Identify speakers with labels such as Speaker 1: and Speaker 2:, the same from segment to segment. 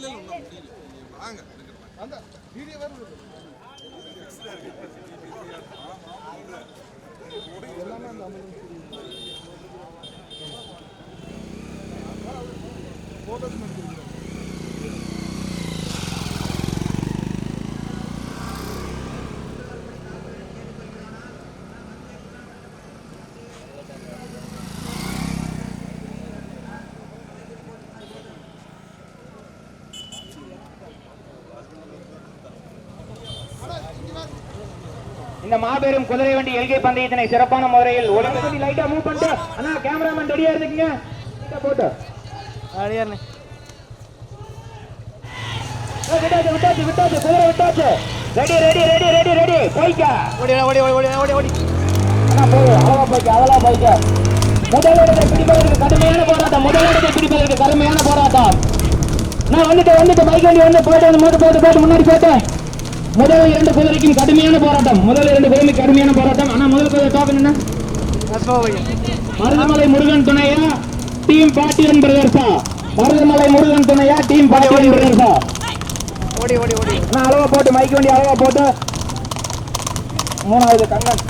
Speaker 1: இல்லை இல்லை முடியல. வாங்க அந்த வீடியோ வேறு எல்லாமே மட்டும் இந்த மாபெரும் குதிரை வண்டி எல்கை பந்தயத்தினை சிறப்பான முறையில் ஒழுங்கு லைட்டா மூவ் பண்ணிட்டு அண்ணா கேமராமேன் ரெடியா இருந்துக்கங்க. போட்டு. ஏய், விட்டாச்சு விட்டாச்சு விட்டாச்சு குதிரை விட்டாச்சு. Ready ready ready ready ready போய்க்க.
Speaker 2: ஓடி ஓடி ஓடி ஓடி ஓடி ஓடி.
Speaker 1: அண்ணா போடு அளவா போய்க்க அளவா போய்க்க. முதலிடத்தை பிடிப்பதற்கு கடுமையான போராட்டம். முதலிடத்தை பிடிப்பதற்கு கடுமையான போராட்டம். நான் வந்துட்டு வந்துட்டு பைக் வண்டி வந்து போயிட்டு வந்து மூட்டு போட்டு போட்டு முன்னாடி போட்டு முதல் இரண்டு குதிரைக்கும் கடுமையான போராட்டம். முதல் இரண்டு குதிரைக்கு கடுமையான போராட்டம். ஆனா முதல் குதிரை டோக்கன் என்ன மருதமலை முருகன் துணையா டீம் பாட்டியன் பிரதர்சா மருதமலை முருகன் துணையா டீம் பாட்டியன் பிரதர்சா
Speaker 2: ஓடி ஓடி ஓடி
Speaker 1: நான் அளவா போட்டு மைக் வண்டி அளவா போட்டு. மூணாவது கண்ணன்.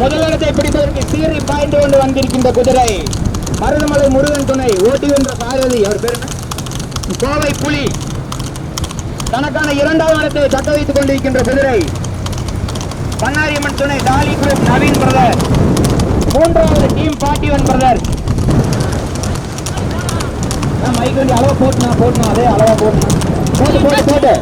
Speaker 1: முதலிடத்தை பிடிப்பதற்கு சீறி பாய்ந்து கொண்டு வந்திருக்கின்ற குதிரை. மருதமலை முருகன் துணை ஓட்டி வென்ற சாரதி அவர் பேர்? கோவை புலி. தனக்கான இரண்டாவது இடத்தை தக்க வைத்துக் கொண்டிருக்கின்ற குதிரை. பண்ணாரியம்மன் துணை டாலி குரூப் நவீன் பிரதர் மூன்றாவது டீம் பாட்டிவன் பிரதர் மைக் வண்டி அளவா போட்டுனா போட்டுனா அதே அளவா போட்டுனா. போட்டு போட்டு போட்டு.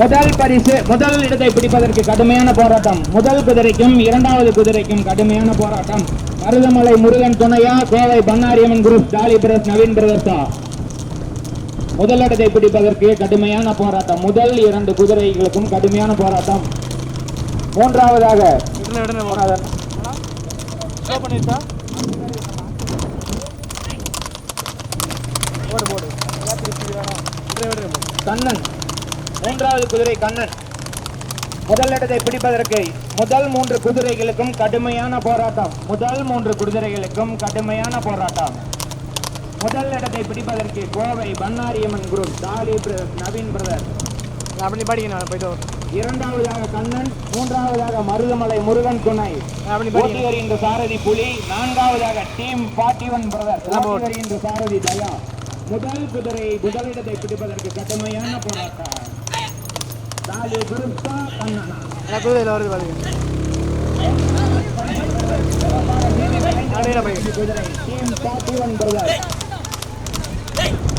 Speaker 1: முதல் பரிசு முதல் இடத்தை பிடிப்பதற்கு கடுமையான போராட்டம். முதல் குதிரைக்கும் இரண்டாவது குதிரைக்கும் கடுமையான போராட்டம். மருதமலை முருகன் துணையா Kovai Bannariamman group Dolly brothers Naveen பிரதர்ஸா முதல் இடத்தை பிடிப்பதற்கு கடுமையான போராட்டம். முதல் இரண்டு குதிரைகளுக்கும் கடுமையான போராட்டம். மூன்றாவதாக கண்ணன். மூன்றாவது குதிரை கண்ணன். முதல் இடத்தை பிடிப்பதற்கு முதல் மூன்று குதிரைகளுக்கும் கடுமையான போராட்டம். முதல் மூன்று குதிரைகளுக்கும் கடுமையான போராட்டம். முதல் இடத்தை பிடிப்பதற்கு Kovai Bannariamman group brothers Naveen brother.
Speaker 2: அப்படி படிக்கணும் போயிட்டு
Speaker 1: இரண்டாவதாக கண்ணன் மூன்றாவதாக மருதமலை முருகன் துணை. வருகின்ற சாரதி புலி நான்காவதாக டீம் பாட்டி. One brother. வருகின்ற சாரதி தயா. முதல் குதிரை முதலிடத்தை பிடிப்பதற்கு கடுமையான போராட்டம். டாலி குருப்தா கண்ணனா
Speaker 2: நான் குதிரையில் வருது பாருங்க அடையில பையன்
Speaker 1: குதிரை டீம் பாட்டி ஒன் பிரதர்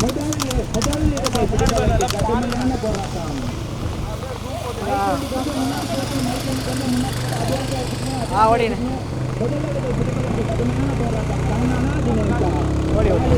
Speaker 1: முதல் முதல் இடத்தை பிடிப்பதற்கு கடுமையான போராட்டம்
Speaker 2: ஆ ஓடினே
Speaker 1: முதலிடத்தை பிடிப்பதற்கு கடுமையான போராட்டம் கண்ணனா தினேஷா
Speaker 2: ஓடி ஓடி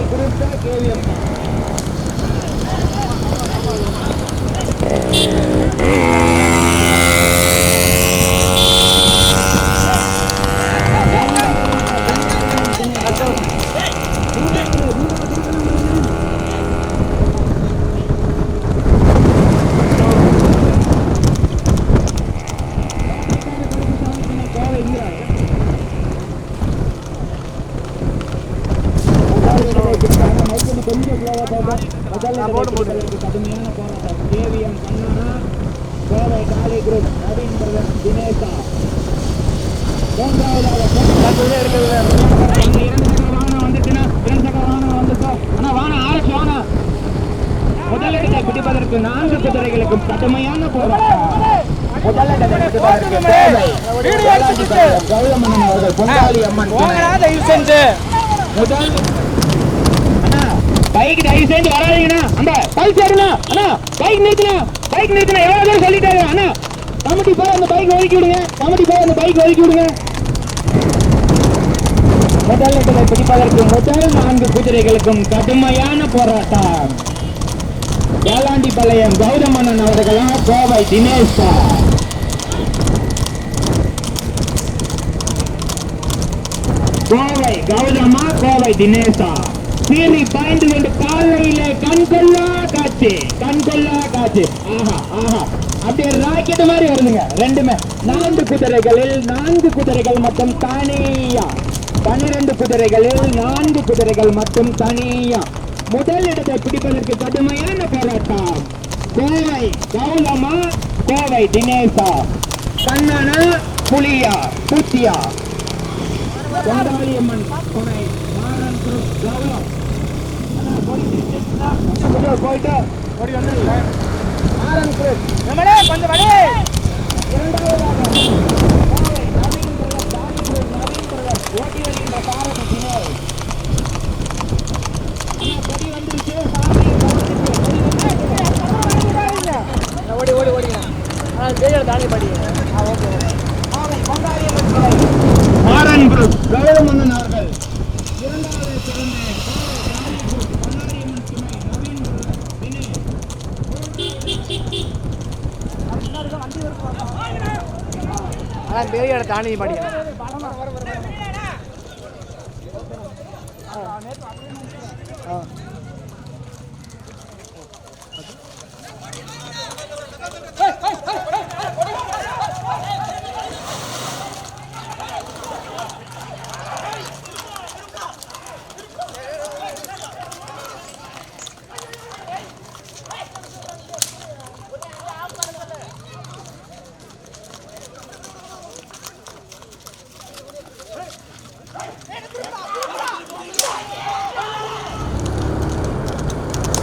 Speaker 1: டாலி குருப்தா கேவிஎம்
Speaker 2: போடு, போடு.
Speaker 1: கடுமையான போராட்டம் கண்ணனா கோவை குரூப் நவீன் பிரதர் தினேஷா மூன்றாவதாக
Speaker 2: இருக்கிறது
Speaker 1: வந்துச்சுன்னா ஆனா முதலிடத்தை பிடிப்பதற்கு நான்கு குதிரைகளுக்கும் கடுமையான போராட்டம் முதலிடத்தை கோவை வேளாண்டி கழகம் கௌதமன்னன் அவர்கள் பொங்காளி அம்மன் துணை.
Speaker 2: தயவு செஞ்சு
Speaker 1: முதல் அண்ணா பைக் தயவு செஞ்சு வராதீங்கண்ணா. அந்த பைக் சேருண்ணா. அண்ணா பைக் நிறுத்தினா பைக் நிறுத்தினா எவ்வளோ பேர் சொல்லிட்டாரு? அண்ணா கமிட்டி போய் அந்த பைக் ஒதுக்கி விடுங்க. கமிட்டி போய் அந்த பைக் ஒதுக்கி விடுங்க. முதலிடத்தை பிடிப்பதற்கு முதல் நான்கு குதிரைகளுக்கும் கடுமையான போராட்டம். வேளாண்டிப்பாளையம் கௌதமன்னன் அவர்களா கோவை தினேஷா கோவை கௌதமா கோவை தினேஷா சீறி பாய்ந்து கொண்டு காலையில கண்கொள்ளா காட்சி கண்கொள்ளா காட்சி. ஆஹா ஆஹா. அப்படியே ராக்கெட் மாதிரி வருதுங்க. ரெண்டுமே. நான்கு குதிரைகளில் நான்கு குதிரைகள் மட்டும் தனியா. பனிரெண்டு குதிரைகளில் நான்கு குதிரைகள் மட்டும் தனியா. முதல் இடத்தை பிடிப்பதற்கு கடுமையான போராட்டம். கோவை கௌலமா கோவை தினேசா. கண்ணனா புலியா பூத்தியா. கொண்டாளியம்மன் துணை மாறன் குரூப் போயிட்டு
Speaker 2: ஓடி வந்துருங்க
Speaker 1: மாறன்
Speaker 2: நம்மளே கொஞ்சம் வழி
Speaker 1: ஓட்டி வருகின்ற பாரதத்தினை கொடி வந்துருச்சு
Speaker 2: ஓடி ஓடி ஓடிங்க ஆ தேஜோட தாண்டி படி. ஆ ஓகே
Speaker 1: கோவை கொண்டாளியம்மன் துணை மாறன் குரூப் கௌரவமன்னன் அவர்கள் இரண்டாவது சிறந்த கோவை தானி குரூப் கொண்டாளியம்மன் துணை நவீன் பிரதர் தினேஷ்
Speaker 2: அதான் ஆணையம் பாடியா படி ஆ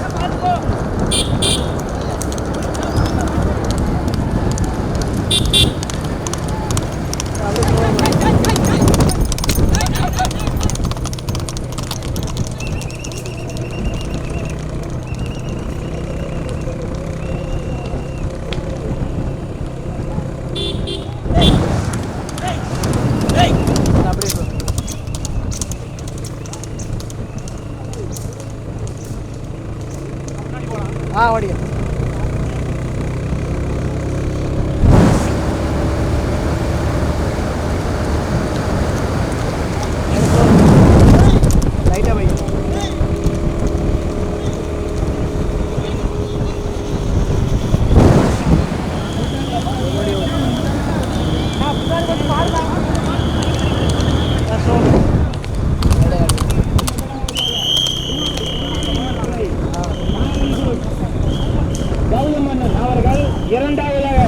Speaker 2: அப்படியே போ. ஆ ஓடிங்க லைட்டாக போய்
Speaker 1: கௌதமன்னன் அவர்கள் இரண்டாவதாக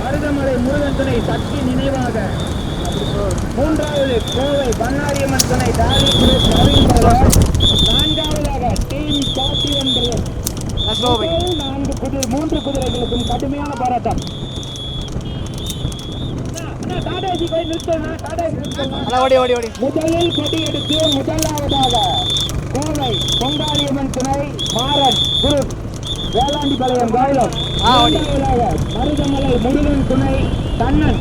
Speaker 1: மருதமலை முருகன் துணை சக்தி நினைவாக மூன்றாவது கோவை பண்ணாரியம்மன் துணை நான்காவதாக டீம் பாட்டி முதல் நான்கு குதிரை மூன்று குதிரைகளுக்கும் கடுமையான போராட்டம். முதலில் கொடி எடுத்து முதலாவதாக கோவை பொங்காளியம்மன் துணை மாறன் கௌரவம்
Speaker 2: ஆ, ஓடி.
Speaker 1: இரண்டாவதாக மருதமலை முருகன் துணை கண்ணன்.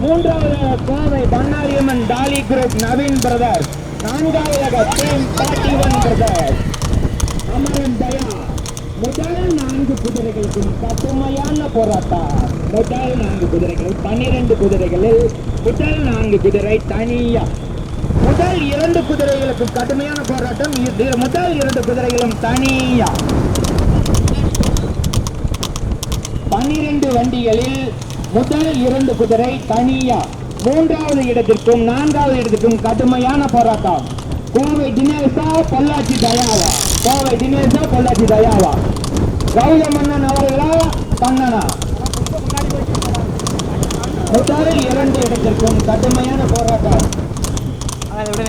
Speaker 1: மூன்றாவதாக Kovai Bannariamman Dolly group Naveen brother. நான்காவதாக டீம் பாட்டிவன் பிரதர். அமரன் தயா. முதல் நான்கு குதிரைகளுக்கும் கடுமையான போராட்டம். முதல் நான்கு குதிரைகள் பன்னிரண்டு குதிரைகளில் முதல் நான்கு குதிரை தனியா. முதல் இரண்டு குதிரைகளுக்கும் கடுமையான போராட்டம். முதல் இரண்டு குதிரைகளும் தனியா. பன்னிரண்டு வண்டிகளில் முதல் இரண்டு குதிரை தனியா. மூன்றாவது இடத்திற்கும் நான்காவது இடத்திற்கும் கடுமையான போராட்டம். கோவை தினேசா பொள்ளாச்சி தயாவா. கோவை தினேசா பொள்ளாச்சி தயாவா. கௌதமன்னன் அவர்களா கண்ணனா? முதல் இரண்டு இடத்திற்கும் கடுமையான போராட்டம்.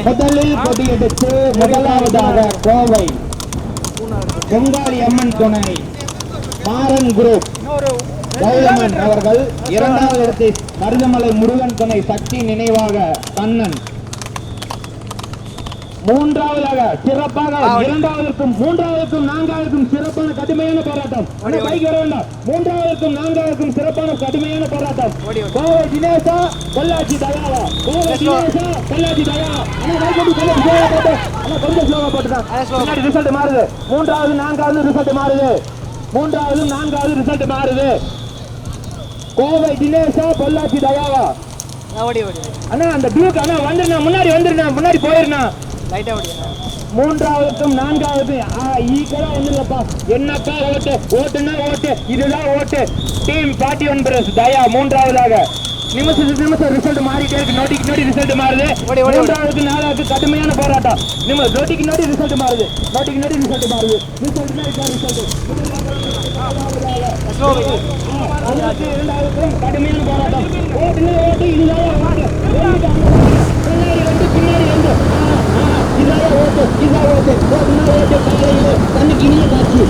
Speaker 1: முதலில் கொடியெடுத்து முதலாவதாக கோவை. பொங்காளி அம்மன் துணை. மாறன் குரூப். கௌதமன் அவர்கள் இரண்டாவது இடத்தை மருதமலை முருகன் துணை சக்தி நினைவாக கண்ணன். மூன்றாவதாக சிறப்பாக இரண்டாவதற்கும் மூன்றாவதுக்கும் நான்காவதுக்கும் சிறப்பான கடுமையான போராட்டம். பைக் வர வேண்டாம். மூன்றாவதுக்கும் நான்காவதுக்கும் சிறப்பான கடுமையான போராட்டம். கோவை தினேசா பொள்ளாச்சி தயாவா. கோவை தினேசா பொள்ளாச்சி தயா அண்ணா பைக் வந்து கொஞ்சம் ஸ்லோவா போட்டுதான் ரிசல்ட் மாறுது. மூன்றாவது நான்காவது ரிசல்ட் மாறுது. மூன்றாவது நான்காவது ரிசல்ட் மாறுது. கோவை தினேஷா பொள்ளாச்சி தயாவா?
Speaker 2: அண்ணா
Speaker 1: அந்த டியூக் அண்ணா வந்துருண்ணா முன்னாடி வந்துருண்ணா முன்னாடி போயிருண்ணா.
Speaker 2: லைட்டாக ஓடி அண்ணா
Speaker 1: மூன்றாவதுக்கும் நான்காவது ஈக்குவலா வந்துருப்பா என்னப்பா ஓட்டு? ஓட்டுன்னா ஓட்டு இதுதான் ஓட்டு. டீம் பாட்டி ஒன் பிரஸ் தயா மூன்றாவதாக. நிமிஷத்துக்கு நிமிஷம் ரிசல்ட் மாறிட்டே இருக்கு. நோட்டிக்கு நோட்டி ரிசல்ட் மாறுது. மூன்றாவதுக்கு நாலாவது கடுமையான போராட்டம். நிம நோட்டிக்கு நோட்டி ரிசல்ட் மாறுது. நோட்டிக்கு நோட்டி ரிசல்ட் மாறுது. ரிசல்ட் அறுபத்தி இரண்டாவதுக்கும் கடுமையான போராட்டம். ஓட்டுங்க ஓட்டு இதுதான் ஓட்டு? பின்னாடி ரெண்டு பின்னாடி ரெண்டு இதாக ஓட்டு? இதாக ஓட்டு. ஓட்டுனா ஓட்டு காலையில் கண்ணுக்கு இனிய காட்சி.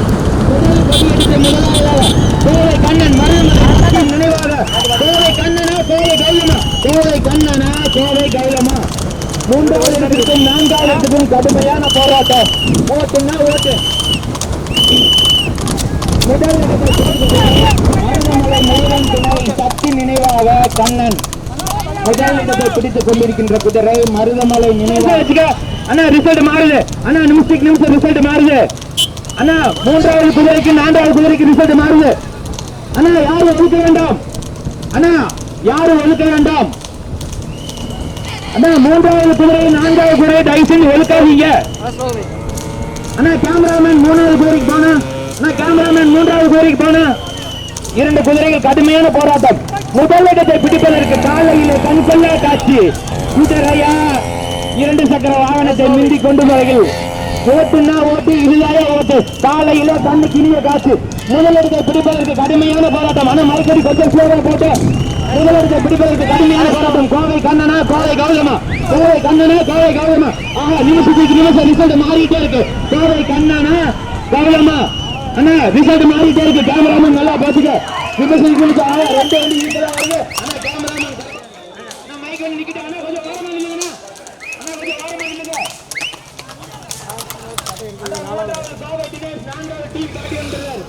Speaker 1: முதல் கொடியெடுத்து முதலாவதாக கோவை கண்ணன் மரணம் நினைவாக கோவை கண்ணனா கோவை கௌலமா? கோவை கண்ணனா கோவை கௌலமா? மூன்றாவது இடத்திற்கும் நான்காவது இடத்திற்கும் கடுமையான போராட்டம். ஓட்டுன்னா ஓட்டு. முதல் மருதமலை சக்தி நினைவாக கண்ணன். முதல் இடத்தை பிடித்துக் கொண்டிருக்கின்ற குதிரை மருதமலை நினைவாக அண்ணா ரிசல்ட் மாறுது. அண்ணா நிமிஷத்துக்கு நிமிஷம் ரிசல்ட் மாறுது. அண்ணா மூன்றாவது குதிரைக்கு நான்காவது குதிரைக்கு ரிசல்ட் மாறுது. அண்ணா யாரும் ஒதுக்க வேண்டாம் அண்ணா யாரும் ஒழுக்க வேண்டாம். அண்ணா மூன்றாவது குதிரை நான்காவது குதிரை தயவு ஒழுக்காதீங்க. அண்ணா கேமராமேன் மூணாவது குதிரைக்கு போனா? அண்ணா கேமராமேன் மூன்றாவது குதிரைக்கு போனா? இரண்டு குதிரைகள் கடுமையான போராட்டம். முதல் இடத்தை பிடிப்பதற்கு காலையிலே கண் கொள்ளா காட்சி. குதிரையா? இரண்டு சக்கர வாகனத்தை மீறி கொண்டு முறையில் ஓட்டுனா ஓட்டு இதுதாய ஓட்டு. காலையில கண்ணு கிணிய காட்சி முதலிடத்தை பிடிப்பதற்கு கடுமையான போராட்டம். ஆனா மறுக்கடி கொஞ்சம் ஸ்லோவா போட்டு. முதலிடத்தை பிடிப்பதற்கு கடுமையான போராட்டம். கோவை கண்ணனா கோவை கௌதமா. கோவை கண்ணனா கோவை கௌதமா. ஆஹா நிமிஷத்துக்கு நிமிஷம் ரிசல்ட் மாறிட்டே இருக்கு. கோவை கண்ணனா கௌதமா. அண்ணா ரிசல்ட் மாறிட்டே இருக்கு. கேமராமேன் நல்லா பாத்துக்க நிமிஷத்துக்கு நிமிஷம் ஆஹா ரெண்டு வண்டி ஈக்குவலா வருது. அண்ணா கேமராமேன் அண்ணா மைக் வந்து நிக்கிட்டு அண்ணா கொஞ்சம் ஓரமா நில்லுங்கண்ணா அண்ணா. கொஞ்சம் ஓரமா நில்லுங்க. கோவை தினேஷ் நான்காவது டீம் காட்டி வந்துருக்காரு